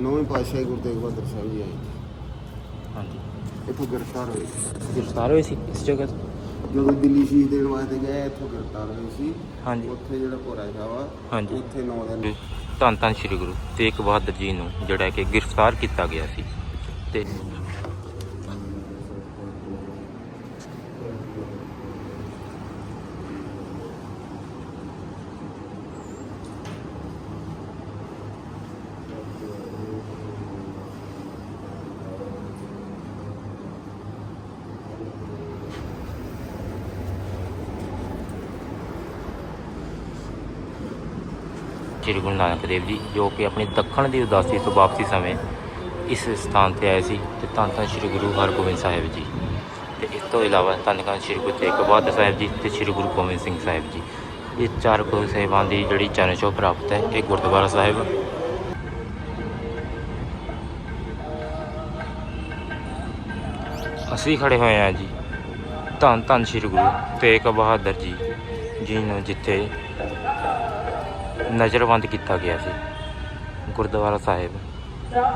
ਨੌਵੇਂ ਪਾਤਸ਼ਾਹੀ ਗੁਰੂ ਤੇਗ ਬਹਾਦਰ ਸਾਹਿਬ ਜੀ ਆਏ। ਹਾਂਜੀ। ਇੱਥੋਂ ਗ੍ਰਿਫਤਾਰ ਹੋਏ ਗ੍ਰਿਫਤਾਰ ਹੋਏ ਸੀ ਇਸ ਜਗ੍ਹਾ ਤੋਂ? ਜਦੋਂ ਦਿੱਲੀ ਸ਼ਹੀਦ ਦੇਣ ਵਾਸਤੇ ਗਏ ਇੱਥੋਂ ਗ੍ਰਿਫਤਾਰ ਹੋਏ ਸੀ। ਹਾਂਜੀ। ਉੱਥੇ ਜਿਹੜਾ ਭੋਰਾ ਸਾਹਿਬ ਆ ਹਾਂਜੀ। ਉੱਥੇ ਨੌ ਦਿਨ ਧੰਨ ਧੰਨ ਸ੍ਰੀ ਗੁਰੂ ਤੇਗ ਬਹਾਦਰ ਜੀ ਨੂੰ ਜਿਹੜਾ ਕਿ ਗ੍ਰਿਫਤਾਰ ਕੀਤਾ ਗਿਆ ਸੀ। ਤੇ ਸ੍ਰੀ ਗੁਰੂ ਨਾਨਕ ਦੇਵ ਜੀ, ਜੋ ਕਿ ਆਪਣੀ ਦੱਖਣ ਦੀ ਉਦਾਸੀ ਤੋਂ ਵਾਪਸੀ ਸਮੇਂ ਇਸ ਸਥਾਨ ਤੇ ਆਏ ਸੀ ਤੇ ਧੰਨ ਧੰਨ ਸ੍ਰੀ ਗੁਰੂ ਹਰਗੋਬਿੰਦ ਸਾਹਿਬ ਜੀ। ਤੇ ਇਸ ਤੋਂ ਇਲਾਵਾ ਧੰਨ ਧੰਨ ਸ੍ਰੀ ਗੁਰੂ ਤੇਗ ਬਹਾਦਰ ਸਾਹਿਬ ਜੀ ਤੇ ਸ੍ਰੀ ਗੁਰੂ ਗੋਬਿੰਦ ਸਿੰਘ ਸਾਹਿਬ ਜੀ। ਇਹ ਚਾਰ ਗੁਰੂ ਸਾਹਿਬਾਨ ਦੀ ਜਿਹੜੀ ਚਰਨ ਛੋਹ ਪ੍ਰਾਪਤ ਹੈ, ਇਹ ਗੁਰਦੁਆਰਾ ਸਾਹਿਬ। ਅਸੀਂ ਖੜੇ ਹੋਏ ਹਾਂ ਜੀ ਧੰਨ ਧੰਨ ਸ੍ਰੀ ਗੁਰੂ ਤੇਗ ਬਹਾਦਰ ਜੀ ਜੀ ਨੂੰ ਜਿੱਥੇ ਨਜ਼ਰਬੰਦ ਕੀਤਾ ਗਿਆ ਸੀ। ਗੁਰਦੁਆਰਾ ਸਾਹਿਬ,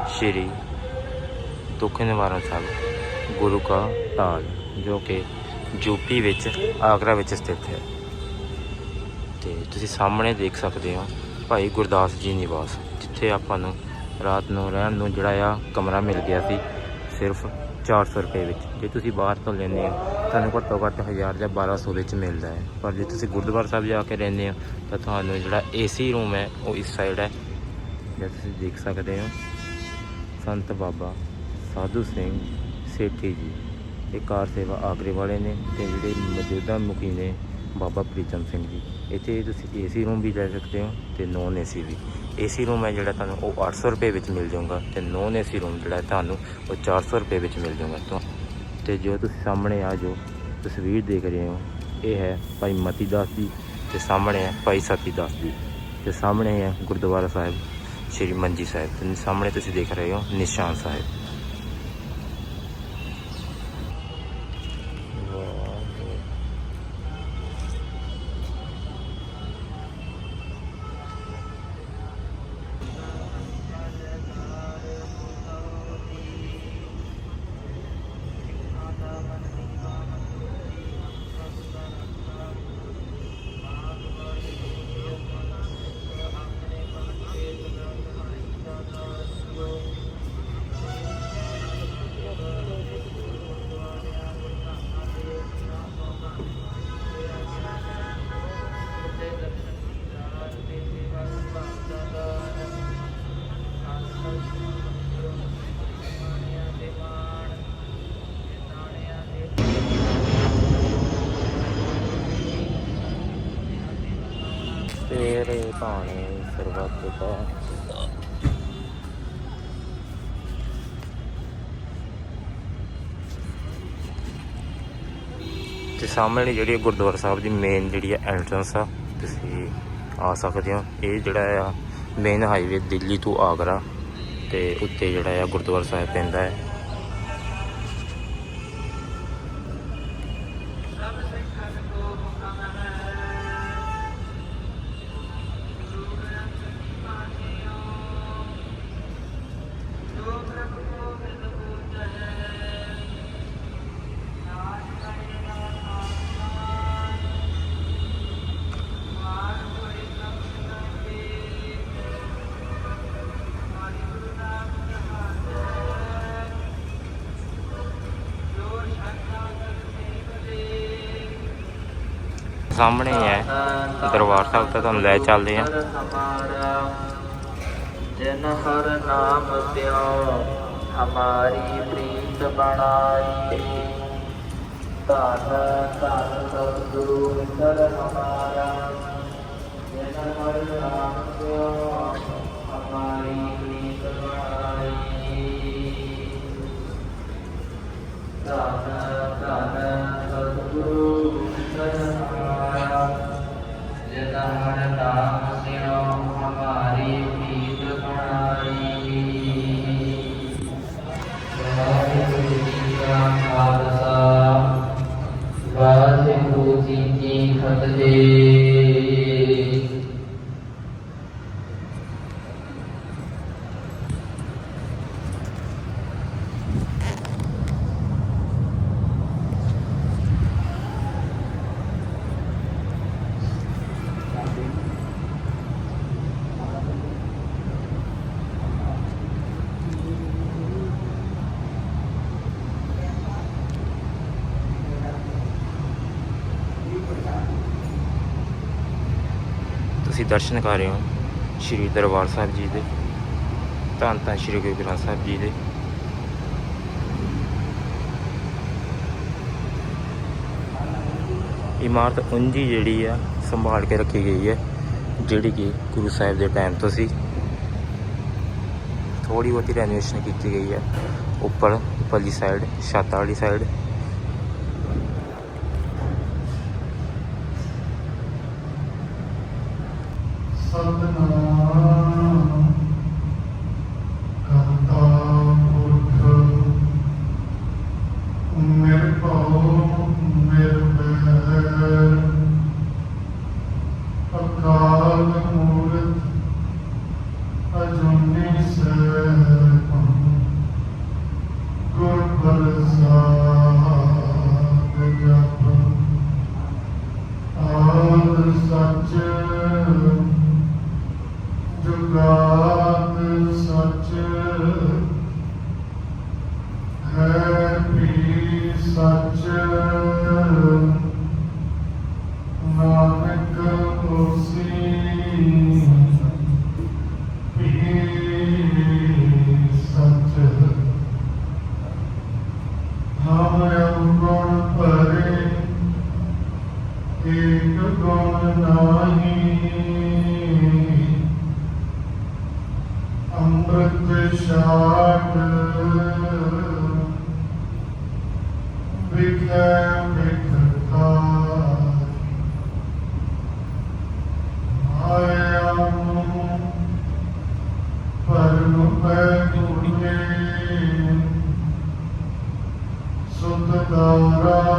ਸ਼੍ਰੀ ਦੁੱਖ ਨਿਵਾਰਨ ਸਾਹਿਬ, ਗੁਰੂ ਕਾ ਤਾਜ ਜੋ ਕਿ ਯੂਪੀ ਵਿੱਚ, ਆਗਰਾ ਵਿੱਚ ਸਥਿਤ ਹੈ। ਤੇ ਤੁਸੀਂ ਸਾਹਮਣੇ ਦੇਖ ਸਕਦੇ ਹੋ ਭਾਈ ਗੁਰਦਾਸ ਜੀ ਨਿਵਾਸ, ਜਿੱਥੇ ਆਪਾਂ ਨੂੰ ਰਾਤ ਨੂੰ ਰਹਿਣ ਨੂੰ ਜਿਹੜਾ ਆ ਕਮਰਾ ਮਿਲ ਗਿਆ ਸੀ, ਸਿਰਫ 400 ਰੁਪਏ ਵਿੱਚ। ਜੇ ਤੁਸੀਂ ਬਾਹਰ ਤੋਂ ਲੈਂਦੇ ਹੋ, ਤੁਹਾਨੂੰ ਘੱਟੋ ਘੱਟ 1000 ਜਾਂ 1200 ਵਿੱਚ ਮਿਲਦਾ ਹੈ। ਪਰ ਜੇ ਤੁਸੀਂ ਗੁਰਦੁਆਰਾ ਸਾਹਿਬ ਜਾ ਕੇ ਰਹਿੰਦੇ ਹੋ, ਤਾਂ ਤੁਹਾਨੂੰ ਜਿਹੜਾ ਏਸੀ ਰੂਮ ਹੈ, ਉਹ ਇਸ ਸਾਈਡ ਹੈ। ਜੇ ਤੁਸੀਂ ਦੇਖ ਸਕਦੇ ਹੋ, ਸੰਤ ਬਾਬਾ ਸਾਧੂ ਸਿੰਘ ਸੇਠੀ ਜੀ, ਇਹ ਕਾਰ ਸੇਵਾ ਆਗਰੇ ਵਾਲੇ ਨੇ ਤੇ ਜਿਹੜੇ ਮੌਜੂਦਾ ਮੁਖੀ ਨੇ ਬਾਬਾ ਪ੍ਰੀਤਮ ਸਿੰਘ ਜੀ। ਇੱਥੇ ਤੁਸੀਂ ਏਸੀ ਰੂਮ ਵੀ ਲੈ ਸਕਦੇ ਹੋ ਤੇ ਨੋਨ ਏਸੀ ਵੀ। ਏਸੀ ਰੂਮ ਹੈ ਜਿਹੜਾ ਤੁਹਾਨੂੰ ਉਹ 800 ਰੁਪਏ ਵਿੱਚ ਮਿਲ ਜਾਊਗਾ ਤੇ ਨੋਨ ਏਸੀ ਰੂਮ ਜਿਹੜਾ ਤੁਹਾਨੂੰ ਉਹ 400 ਰੁਪਏ ਵਿੱਚ ਮਿਲ ਜਾਊਗਾ। ਤੋਂ ਤੇ ਜੋ ਤੁਸੀਂ ਸਾਹਮਣੇ ਆ ਜੋ ਤਸਵੀਰ ਦੇਖ ਰਹੇ ਹੋ, ਇਹ ਹੈ ਭਾਈ ਮਤੀ ਦਾਸ ਜੀ ਤੇ ਸਾਹਮਣੇ ਹੈ ਭਾਈ ਸਤੀ ਦਾਸ ਜੀ। ਤੇ ਸਾਹਮਣੇ ਹੈ ਗੁਰਦੁਆਰਾ ਸਾਹਿਬ, ਸ਼੍ਰੀ ਮੰਜੀ ਸਾਹਿਬ। ਤੇ ਸਾਹਮਣੇ ਤੁਸੀਂ ਦੇਖ ਰਹੇ ਹੋ ਨਿਸ਼ਾਨ ਸਾਹਿਬ। ਤੇ ਸਾਹਮਣੇ ਜਿਹੜੀ ਹੈ ਗੁਰਦੁਆਰਾ ਸਾਹਿਬ ਦੀ ਮੇਨ ਜਿਹੜੀ ਆ ਐਂਟਰੈਂਸ ਆ, ਤੁਸੀਂ ਆ ਸਕਦੇ ਹੋ। ਇਹ ਜਿਹੜਾ ਆ ਮੇਨ ਹਾਈਵੇ ਦਿੱਲੀ ਤੋਂ ਆਗਰਾ ਤੇ ਉੱਤੇ ਜਿਹੜਾ ਆ ਗੁਰਦੁਆਰਾ ਸਾਹਿਬ ਪੈਂਦਾ ਹੈ। ਸਾਹਮਣੇ ਹੀ ਹੈ। ਦਰਬਾਰ ਸਾਹਿਬ ਤੋਂ ਤੁਹਾਨੂੰ ਲੈ ਚੱਲਦੇ ਆ ਜਿਨ ਹਰ ਨਾਮ ਪਿਓ ਹਮਾਰੀ ਪ੍ਰੀਤ ਬਣਾਈ। ਧੰਨ ਧੰਨ ਸਤਿਗੁਰੂ ਮਿੱਤਰ ਹਮਾਰਾ। ਜਿਨ ਹਰ ਨਾਮ ਪਿਓ ਹਮਾਰੀ ਪ੍ਰੀਤ ਬਣਾਈ। ਧੰਨ ਧੰਨ ਸਤਿਗੁਰੂ ਦਰਸ਼ਨ ਕਰ ਰਹੇ ਹੋ। ਸ਼੍ਰੀ ਦਰਬਾਰ ਸਾਹਿਬ ਜੀ ਦੇ। ਧੰਨ ਧੰਨ ਸ਼੍ਰੀ ਗੁਰੂ ਗ੍ਰੰਥ ਸਾਹਿਬ ਜੀ ਦੇ। ਇਮਾਰਤ ਉਂਝੀ ਜਿਹੜੀ ਆ, ਸੰਭਾਲ ਕੇ ਰੱਖੀ ਗਈ ਹੈ, ਜਿਹੜੀ ਕਿ ਗੁਰੂ ਸਾਹਿਬ ਦੇ ਟਾਈਮ ਤੋਂ ਸੀ। ਥੋੜੀ ਬਹੁਤੀ ਰੈਨੋਵੇਸ਼ਨ ਕੀਤੀ ਗਈ ਹੈ। ਉੱਪਰ, ਉੱਪਰਲੀ ਸਾਈਡ ਛੱਤ ਵਾਲੀ ਸਾਈਡ Sallallahu ਵੀ ਸੱਚ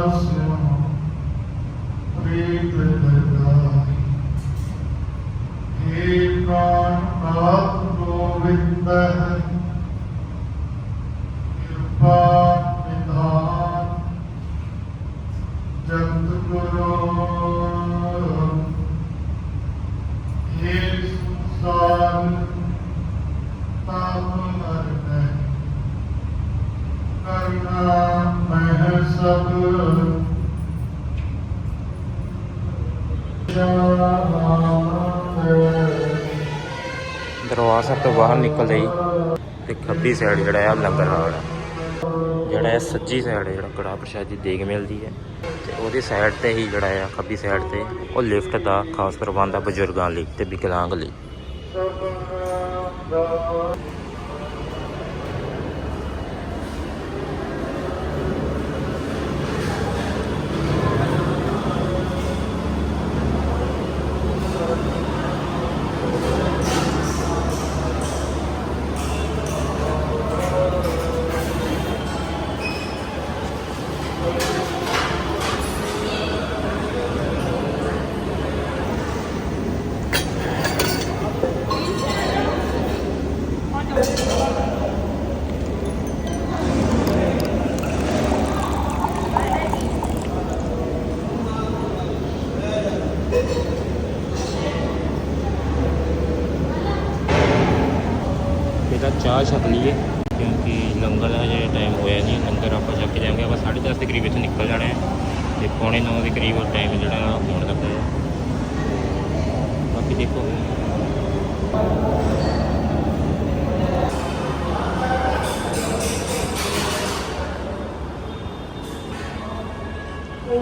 us. ਦਰਬਾਰ ਸਾਹਿਬ ਤੋਂ ਬਾਹਰ ਨਿਕਲਦੇ ਹੀ ਤੇ ਖੱਬੀ ਸਾਈਡ ਜਿਹੜਾ ਆ ਲੰਗਰ ਹਾਲ ਹੈ ਜਿਹੜਾ ਹੈ ਸੱਜੀ ਸਾਈਡ ਹੈ ਜਿਹੜਾ ਕੜਾ ਪ੍ਰਸ਼ਾਦ ਦੀ ਦੇਗ ਮਿਲਦੀ ਹੈ ਤੇ ਉਹਦੀ ਸਾਈਡ ਤੇ ਹੀ ਜਿਹੜਾ ਆ, ਖੱਬੀ ਸਾਈਡ ਤੇ, ਉਹ ਲਿਫਟ ਦਾ, ਖਾਸ ਪ੍ਰਬੰਧ ਆ ਬਜ਼ੁਰਗਾਂ ਲਈ ਤੇ ਵਿਕਲਾਂਗ ਲਈ। ਬਾਕੀ ਦੇਖੋ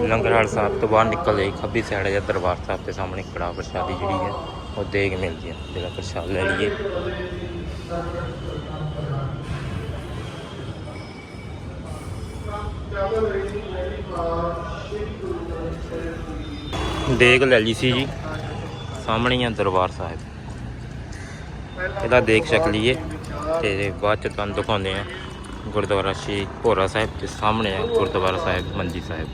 ਲੰਗਰ ਹਾਲ ਸਾਹਿਬ ਤੋਂ ਬਾਹਰ ਨਿਕਲਦੇ ਹੀ ਖੱਬੀ ਸਾਈਡ ਹੈ ਦਰਬਾਰ ਸਾਹਿਬ ਦੇ ਸਾਹਮਣੇ ਕੜਾ ਪ੍ਰਸ਼ਾਦੀ ਜਿਹੜੀ ਹੈ ਉਹ ਦੇਗ ਮਿਲਦੀ ਹੈ ਜਿਹੜਾ ਪ੍ਰਸ਼ਾਦ ਲੈ ਲਈਏ ਦੇਗ ਲੈ ਲਈ ਸੀ ਜੀ ਸਾਹਮਣੇ ਹੀ ਆ ਦਰਬਾਰ ਸਾਹਿਬ। ਇਹਦਾ ਦੇਖ ਛਕ ਲਈਏ ਤੇ ਬਾਅਦ ਚ ਤੁਹਾਨੂੰ ਦਿਖਾਉਂਦੇ ਆ ਗੁਰਦੁਆਰਾ ਸ਼੍ਰੀ ਭੋਰਾ ਸਾਹਿਬ ਦੇ ਸਾਹਮਣੇ ਆ ਗੁਰਦੁਆਰਾ ਸਾਹਿਬ, ਮੰਜੀ ਸਾਹਿਬ।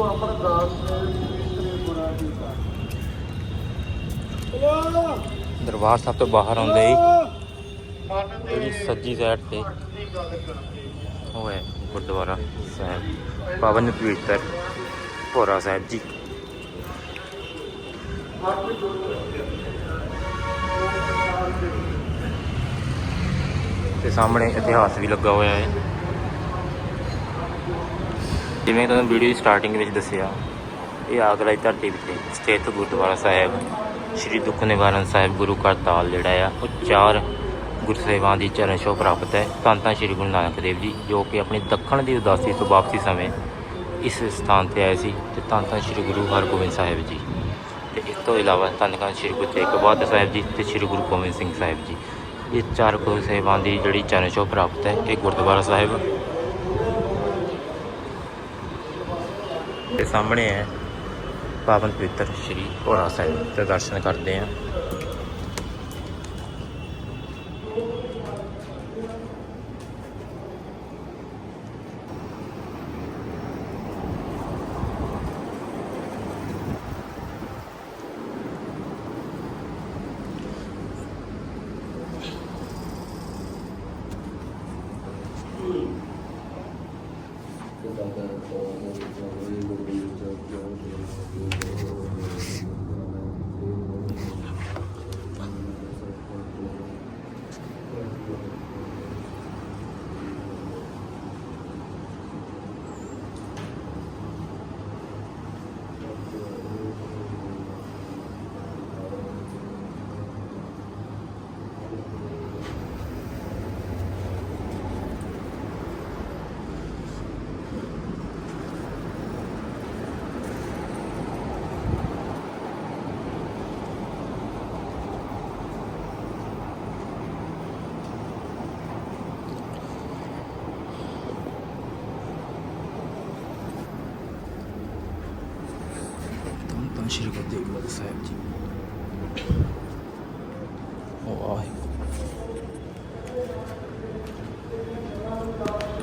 ਗੁਰੂ ਅਮਰਦਾਸ ਨੇ ਦਰਬਾਰ ਸਾਹਿਬ ਤੋਂ ਬਾਹਰ ਆਉਂਦੇ ਹੀ ਸੱਜੀ ਸਾਈਡ ਤੇ ਦੀ ਗੱਲ ਕਰਦੇ ਉਹ ਹੈ ਗੁਰਦੁਆਰਾ ਸਾਹਿਬ ਪਾਵਨ ਪਵਿੱਤਰ ਭੋਰਾ ਸਾਹਿਬ ਜੀ। ਤੇ ਸਾਹਮਣੇ ਇਤਿਹਾਸ ਵੀ ਲੱਗਾ ਹੋਇਆ ਹੈ। ਜਿਵੇਂ ਤੁਹਾਨੂੰ ਵੀਡੀਓ ਦੀ ਸਟਾਰਟਿੰਗ ਵਿੱਚ ਦੱਸਿਆ, ਇਹ ਆਗਰਾ ਦੀ ਧਰਤੀ ਵਿੱਚ ਸਥਿਤ ਗੁਰਦੁਆਰਾ ਸਾਹਿਬ, ਸ੍ਰੀ ਦੁੱਖ ਨਿਵਾਰਨ ਸਾਹਿਬ ਗੁਰੂ ਘਰ ਤਾਲ ਜਿਹੜਾ ਆ, ਉਹ ਚਾਰ ਗੁਰਸੇਵਾਂ ਦੀ ਚਰਨ ਛੋਹ ਪ੍ਰਾਪਤ ਹੈ। ਧੰਨ ਧੰਨ ਸ੍ਰੀ ਗੁਰੂ ਨਾਨਕ ਦੇਵ ਜੀ, ਜੋ ਕਿ ਆਪਣੀ ਦੱਖਣ ਦੀ ਉਦਾਸੀ ਤੋਂ ਵਾਪਸੀ ਸਮੇਂ ਇਸ ਸਥਾਨ ਤੇ ਆਏ ਸੀ ਤੇ ਧੰਨ ਧੰਨ ਸ੍ਰੀ ਗੁਰੂ ਹਰਗੋਬਿੰਦ ਸਾਹਿਬ ਜੀ। ਤੇ ਇਸ ਤੋਂ ਇਲਾਵਾ ਧੰਨ ਧੰਨ ਸ੍ਰੀ ਗੁਰੂ ਤੇਗ ਬਹਾਦਰ ਸਾਹਿਬ ਜੀ ਤੇ ਸ੍ਰੀ ਗੁਰੂ ਗੋਬਿੰਦ ਸਿੰਘ ਸਾਹਿਬ ਜੀ। ਇਹ ਚਾਰ ਗੁਰਸੇਵਾਂ ਦੀ ਜਿਹੜੀ ਚਰਨ ਛੋਹ ਪ੍ਰਾਪਤ ਹੈ, ਇਹ ਗੁਰਦੁਆਰਾ ਸਾਹਿਬ ਤੇ ਸਾਹਮਣੇ ਹੈ ਪਾਵਨ ਪਵਿੱਤਰ ਸ਼੍ਰੀ ਭੋਰਾ ਸਾਹਿਬ। ਤੇ ਦਰਸ਼ਨ ਕਰਦੇ ਹਾਂ। ਧੰਨ ਧੰਨ ਸ਼੍ਰੀ ਗੁਰੂ ਤੇਗ ਸਾਹਿਬ ਜੀ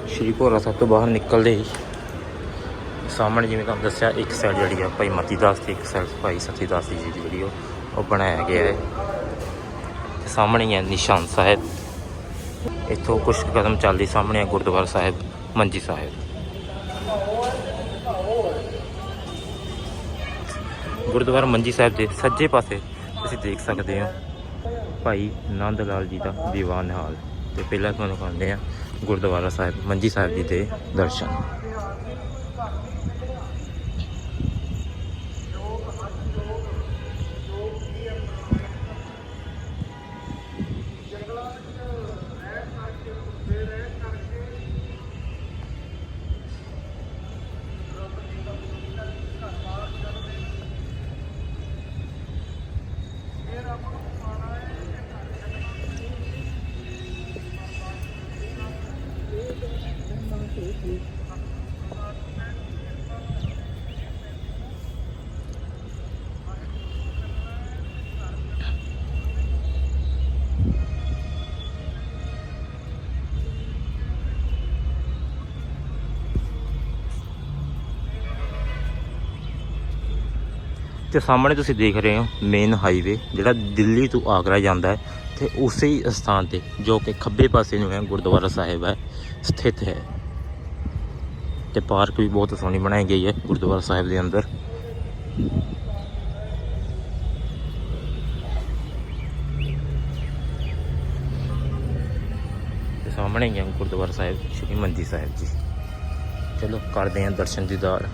ਸ਼੍ਰੀ ਭੋਰਾ ਸਾਹਿਬ ਤੋਂ ਬਾਹਰ ਨਿਕਲਦੇ ਹੀ ਸਾਹਮਣੇ ਜਿਵੇਂ ਤੁਹਾਨੂੰ ਦੱਸਿਆ ਇੱਕ ਸਾਈਡ ਜਿਹੜੀ ਆ ਭਾਈ ਮਤੀ ਦਾਸ ਤੇ ਇੱਕ ਸਾਈਡ ਭਾਈ ਸਤੀ ਦਾਸ ਜੀ ਦੀ ਜਿਹੜੀ ਉਹ ਉਹ ਬਣਾਇਆ ਗਿਆ ਹੈ ਤੇ ਸਾਹਮਣੇ ਹੀ ਹੈ ਨਿਸ਼ਾਨ ਸਾਹਿਬ ਇੱਥੋਂ ਕੁਝ ਕਦਮ ਚੱਲਦੀ ਸਾਹਮਣੇ ਹੈ ਗੁਰਦੁਆਰਾ ਸਾਹਿਬ ਮੰਜੀ ਸਾਹਿਬ ਗੁਰਦੁਆਰਾ ਮੰਜੀ ਸਾਹਿਬ ਦੇ ਸੱਜੇ ਪਾਸੇ ਤੁਸੀਂ ਦੇਖ ਸਕਦੇ ਹੋ। ਭਾਈ ਨੰਦ ਲਾਲ ਜੀ ਦਾ ਦੀਵਾਨ ਹਾਲ। ਤੇ ਪਹਿਲਾਂ ਤੁਹਾਨੂੰ ਦਿਖਾਉਂਦੇ ਆ ਗੁਰਦੁਆਰਾ ਸਾਹਿਬ, ਮੰਜੀ ਸਾਹਿਬ ਜੀ ਦੇ ਦਰਸ਼ਨ। ਤੇ ਸਾਹਮਣੇ ਤੁਸੀਂ ਦੇਖ ਰਹੇ ਹੋ ਮੇਨ ਹਾਈਵੇ ਜਿਹੜਾ ਦਿੱਲੀ ਤੋਂ ਆਗਰਾ ਜਾਂਦਾ ਹੈ ਤੇ ਉਸੇ ਹੀ ਸਥਾਨ ਤੇ ਜੋ ਕਿ ਖੱਬੇ ਪਾਸੇ ਨੂੰ ਹੈ, ਗੁਰਦੁਆਰਾ ਸਾਹਿਬ ਹੈ, ਸਥਿਤ ਹੈ। ਤੇ ਪਾਰਕ ਵੀ ਬਹੁਤ ਸੋਹਣੀ ਬਣਾਈ ਗਈ ਹੈ ਗੁਰਦੁਆਰਾ ਸਾਹਿਬ ਦੇ ਅੰਦਰ। ਤੇ ਸਾਹਮਣੇ ਹੀ ਹੈ ਗੁਰਦੁਆਰਾ ਸਾਹਿਬ, ਸ਼੍ਰੀ ਮੰਜੀ ਸਾਹਿਬ ਜੀ। ਚਲੋ, ਕਰਦੇ ਹਾਂ ਦਰਸ਼ਨ ਦੀਦਾਰ।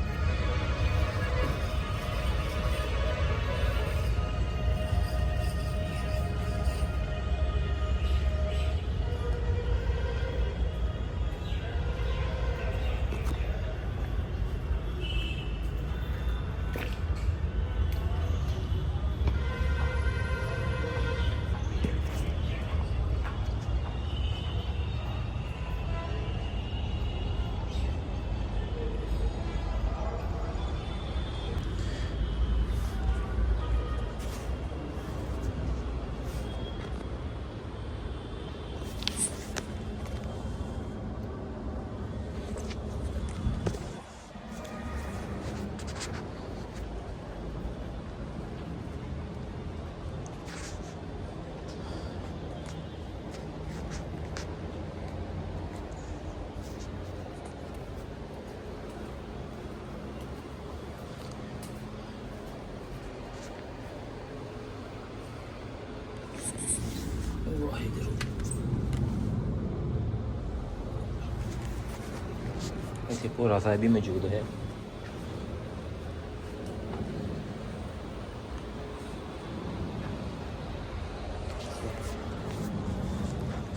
ਇੱਥੇ ਭੋਰਾ ਸਾਹਿਬ ਵੀ ਮੌਜੂਦ ਹੈ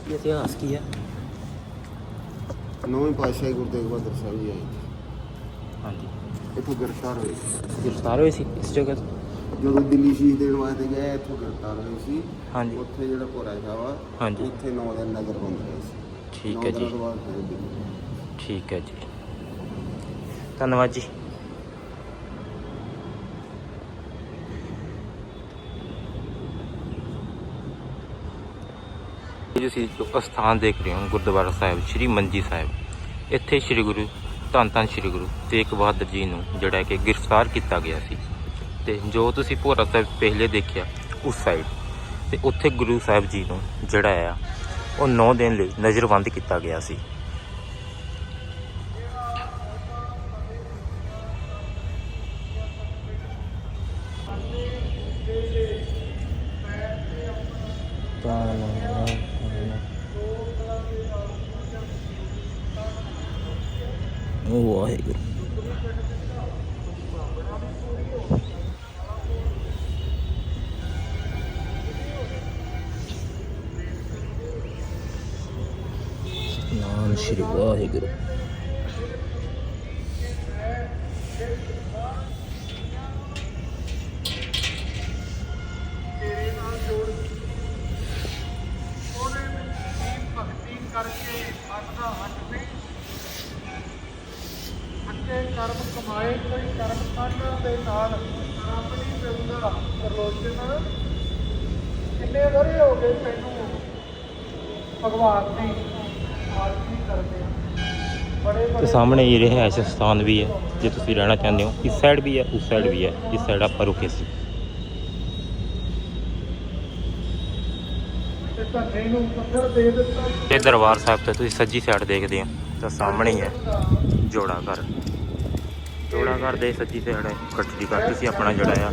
ਇਹ ਇਤਿਹਾਸ ਕੀ ਹੈ ਨੌਵੇਂ ਪਾਤਸ਼ਾਹ ਗੁਰੂ ਤੇਗ ਬਹਾਦਰ ਸਾਹਿਬ ਜੀ ਆਏ ਹਾਂਜੀ ਇੱਥੋਂ ਗ੍ਰਿਫਤਾਰ ਹੋਏ ਸੀ। ਗ੍ਰਿਫਤਾਰ ਹੋਏ ਸੀ ਇਸ ਜਗ੍ਹਾ ਤੇ ਜਦੋਂ ਦਿੱਲੀ ਸ਼ਹੀਦ ਦੇਣ ਵਾਸਤੇ ਗਏ ਇੱਥੋਂ ਗ੍ਰਿਫਤਾਰ ਹੋਏ ਸੀ ਹਾਂਜੀ ਉੱਥੇ ਜਿਹੜਾ ਭੋਰਾ ਸਾਹਿਬ ਆ ਹਾਂਜੀ। ਉੱਥੇ ਨੌ ਦਿਨ ਨਜ਼ਰ ਬੰਦ ਰਹੇ ਸੀ ਠੀਕ ਨੌ ਹੈ ਦਿਨਾਂ ਜੀ ਤੋਂ ਬਾਅਦ ਫਿਰ ਦਿੱਲੀ ਠੀਕ ਹੈ ਜੀ ਧੰਨਵਾਦ ਜੀ। ਤੁਸੀਂ ਜੋ ਅਸਥਾਨ ਦੇਖ ਰਹੇ ਹੋ, ਗੁਰਦੁਆਰਾ ਸਾਹਿਬ, ਸ੍ਰੀ ਮੰਜੀ ਸਾਹਿਬ, ਇੱਥੇ ਸ੍ਰੀ ਗੁਰੂ, ਧੰਨ ਧੰਨ ਸ੍ਰੀ ਗੁਰੂ ਤੇਗ ਬਹਾਦਰ ਜੀ ਨੂੰ ਜਿਹੜਾ ਕਿ ਗ੍ਰਿਫਤਾਰ ਕੀਤਾ ਗਿਆ ਸੀ। ਤੇ ਜੋ ਤੁਸੀਂ ਭੋਰਾ ਸਾਹਿਬ ਪਹਿਲੇ ਦੇਖਿਆ, ਉਸ ਸਾਈਡ ਤੇ ਉੱਥੇ ਗੁਰੂ ਸਾਹਿਬ ਜੀ ਨੂੰ ਜਿਹੜਾ ਆ, ਉਹ 9 ਦਿਨ ਲਈ ਨਜ਼ਰਬੰਦ ਕੀਤਾ ਗਿਆ ਸੀ। ਸ਼੍ਰੀ ਵਾਹਿਗੁਰੂ ਸਾਹਮਣੇ ਇਹ ਰਿਹਾਇਸ਼ ਸਥਾਨ ਵੀ ਹੈ, ਜੇ ਤੁਸੀਂ ਰਹਿਣਾ ਚਾਹੁੰਦੇ ਹੋ। ਇਸ ਸਾਈਡ ਵੀ ਹੈ, ਉਸ ਸਾਈਡ ਵੀ ਹੈ, ਇਸ ਸਾਈਡ ਆਪਾਂ ਰੁਕੇ ਸੀ। ਇਹ ਦਰਬਾਰ ਸਾਹਿਬ ਤੇ ਤੁਸੀਂ ਸੱਜੀ ਸਾਈਡ ਦੇਖਦੇ ਹੋ, ਤਾਂ ਸਾਹਮਣੇ ਹੀ ਹੈ, ਜੋੜਾ ਘਰ। ਜੋੜਾ ਘਰ ਦੇ ਸੱਜੀ ਸਾਈਡ ਹੈ ਕੱਟੜੀ ਘਰ ਤੁਸੀਂ ਆਪਣਾ ਜਿਹੜਾ ਆ,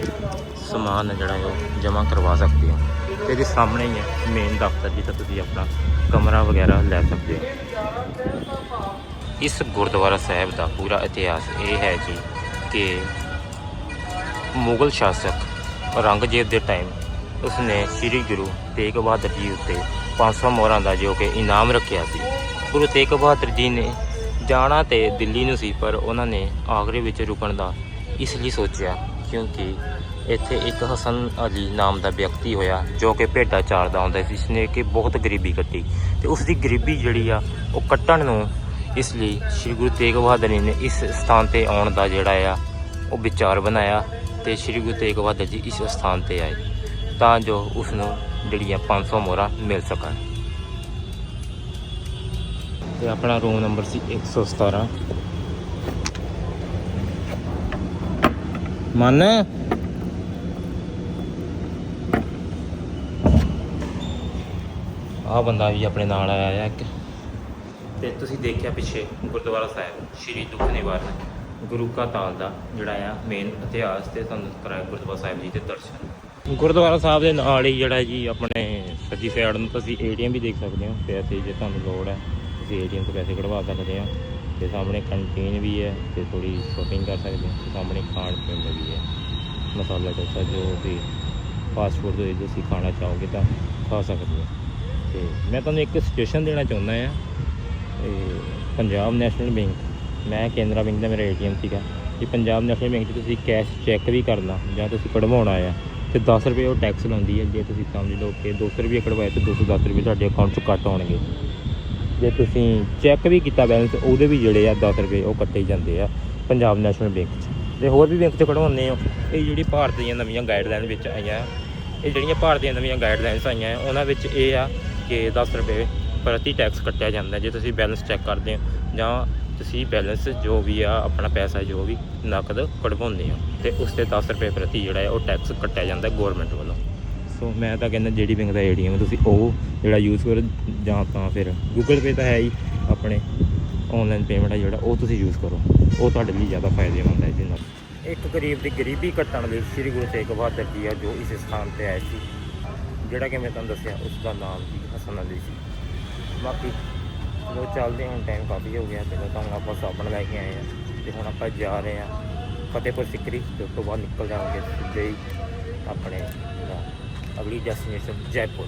ਸਮਾਨ ਹੈ ਜਿਹੜਾ ਉਹ ਜਮ੍ਹਾਂ ਕਰਵਾ ਸਕਦੇ ਹੋ। ਤੇ ਇਹਦੇ ਸਾਹਮਣੇ ਹੀ ਹੈ ਮੇਨ ਦਫ਼ਤਰ ਜਿੱਥੇ ਤੁਸੀਂ ਆਪਣਾ ਕਮਰਾ ਵਗੈਰਾ ਲੈ ਸਕਦੇ ਹੋ। ਇਸ ਗੁਰਦੁਆਰਾ ਸਾਹਿਬ ਦਾ ਪੂਰਾ ਇਤਿਹਾਸ ਇਹ ਹੈ ਜੀ ਕਿ ਮੁਗਲ ਸ਼ਾਸਕ ਔਰੰਗਜ਼ੇਬ ਦੇ ਟਾਈਮ ਉਸਨੇ ਸ੍ਰੀ ਗੁਰੂ ਤੇਗ ਬਹਾਦਰ ਜੀ ਉੱਤੇ 500 ਮੋਹਰਾਂ ਦਾ ਜੋ ਕਿ ਇਨਾਮ ਰੱਖਿਆ ਸੀ। ਗੁਰੂ ਤੇਗ ਬਹਾਦਰ ਜੀ ਨੇ ਜਾਣਾ ਤੇ ਦਿੱਲੀ ਨੂੰ ਸੀ, ਪਰ ਉਹਨਾਂ ਨੇ ਆਗਰੇ ਵਿੱਚ ਰੁਕਣ ਦਾ ਇਸ ਲਈ ਸੋਚਿਆ, ਕਿਉਂਕਿ ਇੱਥੇ ਇੱਕ ਹਸਨ ਅਲੀ ਨਾਮ ਦਾ ਵਿਅਕਤੀ ਹੋਇਆ ਜੋ ਕਿ ਭੇਡਾਂ ਚਾਰਦਾ ਹੁੰਦਾ ਸੀ ਜਿਸਨੇ ਕਿ ਬਹੁਤ ਗਰੀਬੀ ਕੱਟੀ। ਤੇ ਉਸ ਦੀ ਗਰੀਬੀ ਜਿਹੜੀ ਆ, ਉਹ ਕੱਟਣ ਨੂੰ ਇਸ ਲਈ ਸ੍ਰੀ ਗੁਰੂ ਤੇਗ ਬਹਾਦਰ ਜੀ ਨੇ ਇਸ ਸਥਾਨ ਤੇ ਆਉਣ ਦਾ ਜਿਹੜਾ ਆ, ਉਹ ਵਿਚਾਰ ਬਣਾਇਆ ਤੇ ਸ੍ਰੀ ਗੁਰੂ ਤੇਗ ਬਹਾਦਰ ਜੀ ਇਸ ਸਥਾਨ ਤੇ ਆਏ, ਤਾਂ ਜੋ ਉਸ ਨੂੰ ਜਿਹੜੀਆਂ 500 ਮੋਹਰਾਂ ਮਿਲ ਸਕਣ। ਤੇ ਆਪਣਾ ਰੂਮ ਨੰਬਰ ਸੀ 117 ਮਨ? ਆ ਬੰਦਾ ਵੀ ਆਪਣੇ ਨਾਲ ਆਇਆ ਹੈ ਇੱਕ। ਤੇ ਤੁਸੀਂ ਦੇਖਿਆ ਪਿੱਛੇ ਗੁਰਦੁਆਰਾ ਸਾਹਿਬ, ਸ਼੍ਰੀ ਦੁੱਖ ਨਿਵਾਰਨ, ਗੁਰੂ ਕਾ ਤਾਲ ਦਾ ਜਿਹੜਾ ਆ ਮੇਨ ਇਤਿਹਾਸ ਤੇ ਤੁਹਾਨੂੰ ਕਰਾਇਆ ਗੁਰਦੁਆਰਾ ਸਾਹਿਬ ਜੀ ਦੇ ਦਰਸ਼ਨ। ਗੁਰਦੁਆਰਾ ਸਾਹਿਬ ਦੇ ਨਾਲ ਹੀ ਜਿਹੜਾ ਜੀ ਆਪਣੇ ਸੱਜੀ ਸਾਈਡ ਨੂੰ ਤੁਸੀਂ ਏਟੀਐਮ ਵੀ ਦੇਖ ਸਕਦੇ ਹੋ ਪੈਸੇ ਜੇ ਤੁਹਾਨੂੰ ਲੋੜ ਹੈ, ਤੁਸੀਂ ਏਟੀਐਮ ਤੋਂ ਪੈਸੇ ਕਢਵਾ ਸਕਦੇ ਹੋ, ਤੇ ਸਾਹਮਣੇ ਕੰਟੀਨ ਵੀ ਹੈ ਤੇ ਥੋੜੀ ਸ਼ੋਪਿੰਗ ਕਰ ਸਕਦੇ ਹੋ, ਸਾਹਮਣੇ ਖਾਣ ਪੀਣ ਦਾ ਵੀ ਹੈ। ਮਸਾਲਾ ਡੋਸਾ ਜੋ ਵੀ ਫਾਸਟ ਫੂਡ ਦੇ ਤੁਸੀਂ ਖਾਣਾ ਚਾਹੋਗੇ ਤਾਂ ਖਾ ਸਕਦੇ ਹੋ। ਤੇ ਮੈਂ ਤੁਹਾਨੂੰ ਇੱਕ ਸੁਜੈਸ਼ਨ ਦੇਣਾ ਚਾਹੁੰਦਾ ਹਾਂ ਇਹ ਪੰਜਾਬ ਨੈਸ਼ਨਲ ਬੈਂਕ, ਮੈਂ ਕੇਂਦਰਾ ਬੈਂਕ ਦਾ ਮੇਰਾ ਏਟੀਐਮ ਸੀਗਾ। ਕਿ ਪੰਜਾਬ ਨੈਸ਼ਨਲ ਬੈਂਕ 'ਚ ਤੁਸੀਂ ਕੈਸ਼ ਚੈੱਕ ਵੀ ਕਰਨਾ ਜਾਂ ਤੁਸੀਂ ਕਢਵਾਉਣਾ ਆ ਤੇ 10 ਰੁਪਏ ਉਹ ਟੈਕਸ ਲਾਉਂਦੀ ਹੈ ਜੇ ਤੁਸੀਂ ਸਮਝ ਲਓ ਕਿ 200 ਰੁਪਏ ਕਢਵਾਏ ਤੇ 210 ਰੁਪਏ ਤੁਹਾਡੇ ਅਕਾਊਂਟ 'ਚ ਕੱਟ ਆਉਣਗੇ। ਜੇ ਤੁਸੀਂ ਚੈੱਕ ਵੀ ਕੀਤਾ ਬੈਲੈਂਸ, ਉਹਦੇ ਵੀ ਜਿਹੜੇ ਆ 10 ਰੁਪਏ ਉਹ ਕੱਟੇ ਜਾਂਦੇ ਆ ਪੰਜਾਬ ਨੈਸ਼ਨਲ ਬੈਂਕ 'ਚ। ਤੇ ਹੋਰ ਵੀ ਬੈਂਕ 'ਚ ਕਢਵਾਉਂਦੇ ਹੋ, ਇਹ ਜਿਹੜੀ ਭਾਰਤ ਦੀਆਂ ਨਵੀਆਂ ਗਾਈਡਲਾਈਨ ਵਿੱਚ ਆਈਆਂ, ਇਹ ਜਿਹੜੀਆਂ ਭਾਰਤ ਦੀਆਂ ਨਵੀਆਂ ਗਾਈਡਲਾਈਨਸ ਆਈਆਂ, ਉਹਨਾਂ ਵਿੱਚ ਇਹ ਆ ਕਿ 10 ਰੁਪਏ ਪ੍ਰਤੀ ਟੈਕਸ ਕੱਟਿਆ ਜਾਂਦਾ ਜੇ ਤੁਸੀਂ ਬੈਲੈਂਸ ਚੈੱਕ ਕਰਦੇ ਹੋ ਜਾਂ ਤੁਸੀਂ ਬੈਲੈਂਸ ਜੋ ਵੀ ਆ ਆਪਣਾ ਪੈਸਾ ਜੋ ਵੀ ਨਕਦ ਕਢਵਾਉਂਦੇ ਹੋ ਤੇ ਉਸ ਤੇ 10 ਰੁਪਏ ਪ੍ਰਤੀ ਜਿਹੜਾ ਹੈ ਉਹ ਟੈਕਸ ਕੱਟਿਆ ਜਾਂਦਾ ਗਵਰਨਮੈਂਟ ਵੱਲੋਂ। ਸੋ ਮੈਂ ਤਾਂ ਕਹਿੰਦਾ ਜਿਹੜੀ ਬੈਂਕ ਦਾ ਏਟੀਐਮ ਤੁਸੀਂ ਉਹ ਜਿਹੜਾ ਯੂਜ਼ ਕਰੋ ਜਾਂ ਤਾਂ ਫਿਰ ਗੂਗਲ ਪੇ ਤਾਂ ਹੈ ਹੀ ਆਪਣੇ ਆਨਲਾਈਨ ਪੇਮੈਂਟ ਹੈ ਜਿਹੜਾ ਉਹ ਤੁਸੀਂ ਯੂਜ਼ ਕਰੋ। ਉਹ ਤੁਹਾਡੇ ਲਈ ਜ਼ਿਆਦਾ ਫਾਇਦੇਮੰਦ ਹੈ ਇਹਦੇ ਨਾਲ। ਇੱਕ ਗਰੀਬ ਦੀ ਗਰੀਬੀ ਕੱਟਣ ਲਈ ਸ੍ਰੀ ਗੁਰੂ ਤੇਗ ਬਹਾਦਰ ਜੀ ਆ ਜੋ ਇਸ ਸਥਾਨ ਤੇ ਆਏ ਸੀ। ਜਿਹੜਾ ਕਿ ਮੈਂ ਤੁਹਾਨੂੰ ਦੱਸਿਆ ਉਸ ਦਾ ਨਾਮ ਸੀ ਹਸਨ ਅਲੀ ਸੀ। ਬਾਕੀ ਚਲੋ ਚੱਲਦੇ ਹੁਣ ਟਾਈਮ ਕਾਫੀ ਹੋ ਗਿਆ ਤੇ ਤੁਹਾਨੂੰ ਆਪਾਂ ਸਾਬਣ ਲੈ ਕੇ ਆਏ ਆ ਤੇ ਹੁਣ ਆਪਾਂ ਜਾ ਰਹੇ ਆ ਫਤਿਹਪੁਰ ਸਿਕਰੀ, ਤੇ ਉਸ ਤੋਂ ਬਾਅਦ ਨਿਕਲ ਜਾਵਾਂਗੇ ਸਿੱਧੇ ਆਪਣੇ ਅਗਲੀ ਡੈਸਟੀਨੇਸ਼ਨ ਜੈਪੁਰ।